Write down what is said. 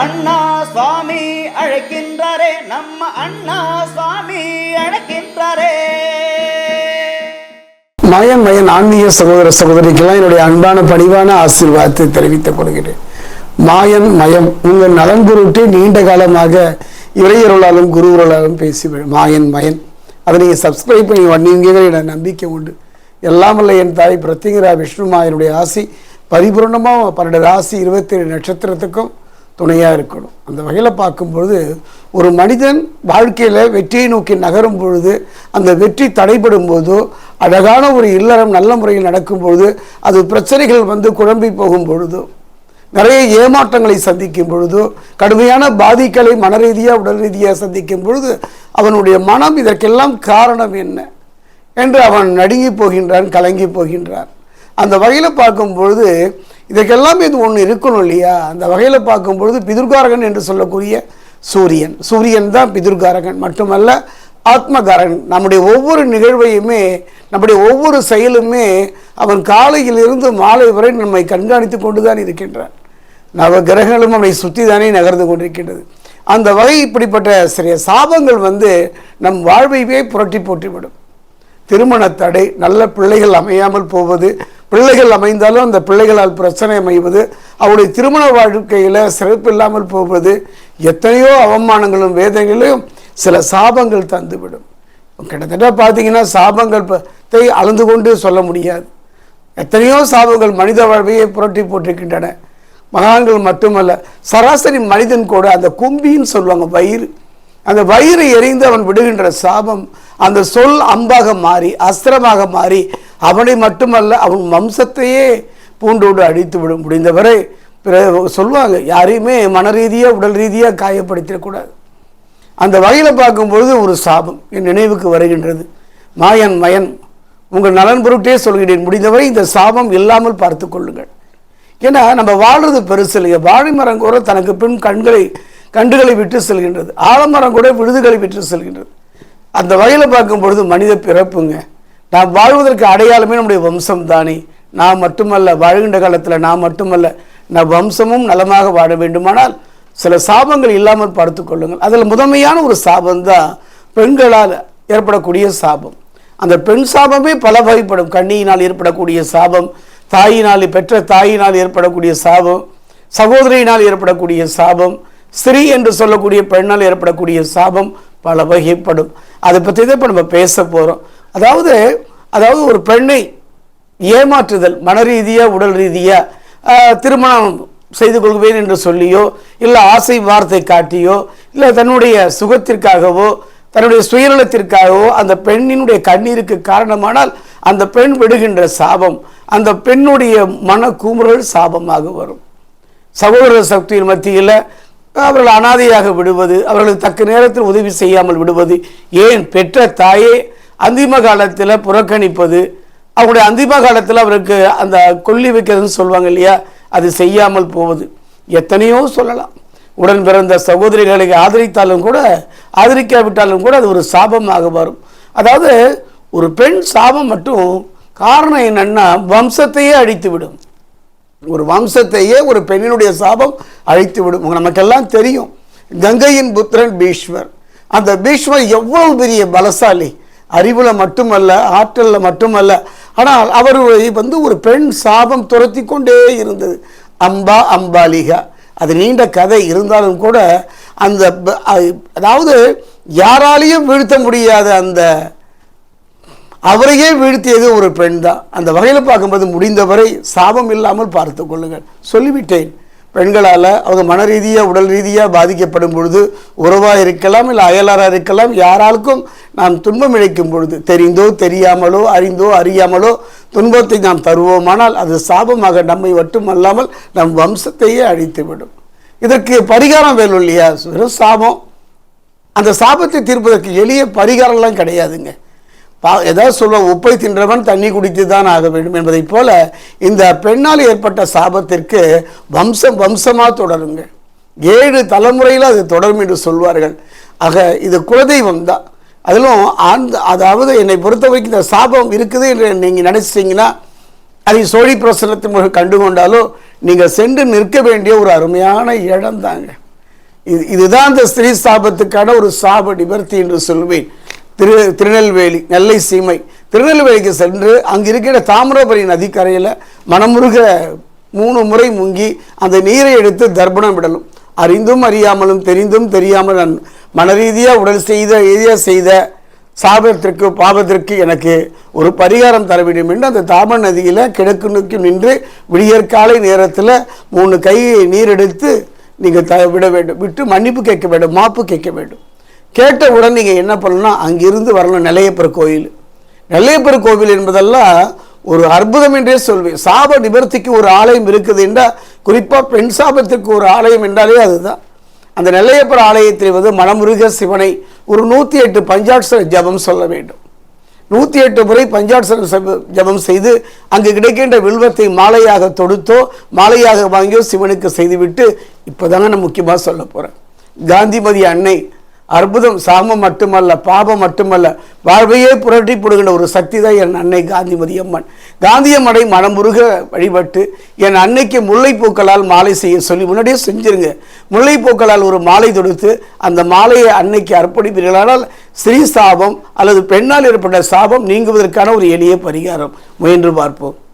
அண்ணா சுவாமி அழைக்கின்றாரே நம்ம அண்ணா சுவாமி அழைக்கின்றாரே. மயன் மயன் ஆன்மீக சகோதர சகோதரிக்கெல்லாம் என்னுடைய அன்பான பணிவான ஆசீர்வாதத்தை தெரிவித்துக் கொள்கிறேன். மாயன் மயம் உங்கள் நலன் குருட்டு நீண்ட காலமாக இறையருளாலும் குருவருளாலும் பேசி மாயன் மயன் அதை நீங்கள் சப்ஸ்கிரைப் பண்ணி வந்தீங்க என நம்பிக்கை உண்டு. எல்லாம் என் தாய் பிரத்திங்கரா விஷ்ணுமாயனுடைய ஆசி பரிபூர்ணமாக பன்னெண்டு ராசி இருபத்தேழு நட்சத்திரத்துக்கும் துணையாக இருக்கணும். அந்த வகையில் பார்க்கும்பொழுது ஒரு மனிதன் வாழ்க்கையில் வெற்றியை நோக்கி நகரும் பொழுது அந்த வெற்றி தடைபடும் போதோ அழகான ஒரு இல்லறம் நல்ல முறையில் நடக்கும் பொழுது அது பிரச்சனைகள் வந்து குழம்பி போகும் பொழுதோ நிறைய ஏமாற்றங்களை சந்திக்கும் பொழுதோ கடுமையான பாதிக்களை மன ரீதியாக உடல் ரீதியாக சந்திக்கும் பொழுது அவனுடைய மனம் இதற்கெல்லாம் காரணம் என்ன என்று அவன் நடுங்கி போகின்றான் கலங்கி போகின்றான். அந்த வகையில் பார்க்கும் பொழுது இதற்கெல்லாம் இது ஒன்று இருக்கணும் இல்லையா? அந்த வகையில் பார்க்கும் பொழுது பிதுர்காரகன் என்று சொல்லக்கூடிய சூரியன். சூரியன் தான் பிதுர்காரகன். மட்டுமல்ல ஆத்மகாரகன். நம்முடைய ஒவ்வொரு நிகழ்வையுமே நம்முடைய ஒவ்வொரு செயலுமே அவன் காலையிலிருந்து மாலை வரை நம்மை கண்காணித்து கொண்டு தான் இருக்கின்றான். நவ கிரகங்களும் அவனை சுற்றி தானே நகர்ந்து கொண்டிருக்கின்றது. அந்த வகை இப்படிப்பட்ட சிறிய சாபங்கள் வந்து நம் வாழ்வையே புரட்டி போட்டுவிடும். திருமண தடை நல்ல பிள்ளைகள் அமையாமல் போவது பிள்ளைகள் அமைந்தாலும் அந்த பிள்ளைகளால் பிரச்சனை அமைவது அவருடைய திருமண வாழ்க்கையில் சிறப்பு இல்லாமல் போவது எத்தனையோ அவமானங்களும் வேதனைகளையும் சில சாபங்கள் தந்துவிடும். கிட்டத்தட்ட பார்த்தீங்கன்னா சாபங்கள் பத்தை அளந்து கொண்டு சொல்ல முடியாது. எத்தனையோ சாபங்கள் மனித வாழ்வையே புரட்டி போட்டிருக்கின்றன. மகான்கள் மட்டுமல்ல சராசரி மனிதன் கூட அந்த கும்பின்னு சொல்லுவாங்க வயிறு. அந்த வயிறு எரிந்து அவன் விடுகின்ற சாபம் அந்த சொல் அம்பாக மாறி அஸ்திரமாக மாறி அவனை மட்டுமல்ல அவன் வம்சத்தையே பூண்டோடு அழித்து விடும். முடிந்தவரை பிற சொல்லுவாங்க யாரையுமே மன ரீதியாக உடல் ரீதியாக காயப்படுத்திடக்கூடாது அந்த வகையில் பார்க்கும்பொழுது ஒரு சாபம் என் நினைவுக்கு வருகின்றது. மாயன் மயன் உங்கள் நலன் பொருட்டே சொல்கிறேன். முடிந்தவரை இந்த சாபம் இல்லாமல் பார்த்து கொள்ளுங்கள். ஏன்னா நம்ம வாழ்றது பெருசு இல்லையா. வாழை மரம் கூட தனக்கு பின் கண்களை கண்டுகளை விட்டு செல்கின்றது. ஆலமரம் கூட விழுதுகளை விட்டு செல்கின்றது. அந்த வகையில் பார்க்கும் பொழுது மனித பிறப்புங்க நாம் வாழ்வதற்கு அடையாளமே நம்முடைய வம்சம் தானே நாம் மட்டுமல்ல வாழ்கின்ற காலத்தில் நான் மட்டுமல்ல நம் வம்சமும் நலமாக வாழ வேண்டுமானால் சில சாபங்கள் இல்லாமல் பார்த்து கொள்ளுங்கள். அதில் முதன்மையான ஒரு சாபம் தான் பெண்களால் ஏற்படக்கூடிய சாபம். அந்த பெண் சாபமே பல வகைப்படும். கண்ணியினால் ஏற்படக்கூடிய சாபம் தாயினால் பெற்ற தாயினால் ஏற்படக்கூடிய சாபம் சகோதரியினால் ஏற்படக்கூடிய சாபம் ஸ்திரீ என்று சொல்லக்கூடிய பெண்ணால் ஏற்படக்கூடிய சாபம் பல வகைப்படும். அதை பற்றி தான் இப்போ நம்ம பேச போகிறோம் அதாவது அதாவது ஒரு பெண்ணை ஏமாற்றுதல் மன ரீதியாக உடல் ரீதியாக திருமணம் செய்து கொள்வேன் என்று சொல்லியோ இல்லை ஆசை வார்த்தை காட்டியோ இல்லை தன்னுடைய சுகத்திற்காகவோ தன்னுடைய சுயநலத்திற்காகவோ அந்த பெண்ணினுடைய கண்ணீருக்கு காரணமானால் அந்த பெண் விடுகின்ற சாபம் அந்த பெண்ணுடைய மன கூமுறல் சாபமாக வரும். சகோதர சக்தியின் மத்தியில் அவர்கள் அனாதையாக விடுவது அவர்களுக்கு தக்க நேரத்தில் உதவி செய்யாமல் விடுவது ஏன் பெற்ற தாயே அந்திம காலத்தில் புறக்கணிப்பது அவங்களுடைய அந்திம காலத்தில் அவருக்கு அந்த கொல்லி வைக்கிறதுன்னு சொல்லுவாங்க இல்லையா அது செய்யாமல் போவது. எத்தனையோ சொல்லலாம். உடன் பிறந்த சகோதரிகளை ஆதரித்தாலும் கூட ஆதரிக்காவிட்டாலும் கூட அது ஒரு சாபமாக வரும் அதாவது ஒரு பெண் சாபம் மட்டும் காரணம் என்னன்னா வம்சத்தையே அழித்து விடும் ஒரு வம்சத்தையே ஒரு பெண்ணினுடைய சாபம் அழித்து விடும் நமக்கெல்லாம் தெரியும். கங்கையின் புத்திரன் பீஷ்வர் அந்த பீஷ்மர் எவ்வளவு பெரிய பலசாலி. அறிவில் மட்டுமல்ல ஆற்றலில் மட்டுமல்ல. ஆனால் அவர்களை வந்து ஒரு பெண் சாபம் துரத்தி கொண்டே இருந்தது. அம்பா அம்பாலிகா. அது நீண்ட கதை. இருந்தாலும் கூட அந்த அதாவது யாராலையும் வீழ்த்த முடியாத அந்த அவரையே வீழ்த்தியது ஒரு பெண் தான் அந்த வகையில் பார்க்கும்போது முடிந்தவரை சாபம் இல்லாமல் பார்த்து கொள்ளுங்கள். சொல்லிவிட்டேன். பெண்களால் அவங்க மன ரீதியாக உடல் ரீதியாக பாதிக்கப்படும் பொழுது உறவாக இருக்கலாம் இல்லை அயலாராக இருக்கலாம் யாராலுக்கும் நாம் துன்பம் இழைக்கும் பொழுது தெரிந்தோ தெரியாமலோ அறிந்தோ அறியாமலோ துன்பத்தை நாம் தருவோமானால் அது சாபமாக நம்மை மட்டுமல்லாமல் நம் வம்சத்தையே அழித்துவிடும். இதற்கு பரிகாரம் வேணும் இல்லையா? வெறும் சாபம். அந்த சாபத்தை தீர்ப்பதற்கு எளிய பரிகாரம்லாம் கிடையாதுங்க. பா ஏதாவது சொல்லுவோம் உப்பை தின்றவன் தண்ணி குடித்து தான் ஆக வேண்டும் என்பதைப் போல இந்த பெண்ணால் ஏற்பட்ட சாபத்திற்கு வம்சம் வம்சமாக தொடருங்க ஏழு தலைமுறையில் அது தொடரும் என்று சொல்வார்கள். ஆக இது குலதெய்வம் தான் அதிலும் அந்த அதாவது என்னை பொறுத்த வரைக்கும் இந்த சாபம் இருக்குது என்று நீங்கள் நினச்சிட்டிங்கன்னா அதை சோழி பிரசனத்தின் மூலம் கண்டு கொண்டாலோ நீங்கள் சென்று நிற்க வேண்டிய ஒரு அருமையான இடம் தாங்க இது இதுதான் அந்த ஸ்திரீ சாபத்துக்கான ஒரு சாப நிவர்த்தி என்று சொல்வேன். திரு திருநெல்வேலி நெல்லை சீமை. திருநெல்வேலிக்கு சென்று அங்கு இருக்கிற தாமிரபரணி நதிக்கரையில் மனமுருக மூணு முறை முங்கி அந்த நீரை எடுத்து தர்ப்பணம் விடலும். அறிந்தும் அறியாமலும் தெரிந்தும் தெரியாமல் நான் மனரீதியாக உடல் செய்த ரீதியாக செய்த சாபத்திற்கு பாவத்திற்கு எனக்கு ஒரு பரிகாரம் தர வேண்டும் என்று அந்த தாம நதியில் கிழக்கு நோக்கி நின்று விடியற்காலை நேரத்தில் மூணு கை நீர் எடுத்து நீங்கள் த விட வேண்டும். விட்டு மன்னிப்பு கேட்க வேண்டும் மாப்பு கேட்க வேண்டும். கேட்ட உடனே நீங்கள் என்ன பண்ணணும்னா அங்கிருந்து வரணும் நெல்லையப்பர் கோயில். நெல்லையப்பர் கோவில் என்பதெல்லாம் ஒரு அற்புதம் என்றே சொல்வேன். சாப நிவர்த்திக்கு ஒரு ஆலயம் இருக்குது என்றால் குறிப்பாக பெண் சாபத்திற்கு ஒரு ஆலயம் என்றாலே அதுதான். அந்த நெல்லையப்பர் ஆலயத்தில் வந்து மனமுருக சிவனை ஒரு நூற்றி எட்டு பஞ்சாட்சர ஜபம் சொல்ல வேண்டும். நூற்றி எட்டு முறை பஞ்சாட்சர ஜபம் செய்து அங்கு கிடைக்கின்ற வில்வத்தை மாலையாக தொடுத்தோ மாலையாக வாங்கியோ சிவனுக்கு செய்துவிட்டு இப்போதாங்க நான் முக்கியமாக சொல்ல போகிறேன் காந்திமதி அன்னை அற்புதம் சாமம் மட்டுமல்ல பாபம் மட்டுமல்ல வாழ்வையே புரட்டி போடுகின்ற ஒரு சக்தி தான் என் அன்னை காந்திமதி அம்மன். காந்தியம்மனை மனமுருக வழிபட்டு என் அன்னைக்கு முல்லைப்பூக்களால் மாலை செய்ய சொல்லி முன்னாடியே செஞ்சிருங்க. முல்லைப்பூக்களால் ஒரு மாலை தொடுத்து அந்த மாலையை அன்னைக்கு அர்ப்பணிப்பீர்களானால் ஸ்ரீ சாபம் அல்லது பெண்ணால் ஏற்பட்ட சாபம் நீங்குவதற்கான ஒரு எளிய பரிகாரம். முயன்று பார்ப்போம்.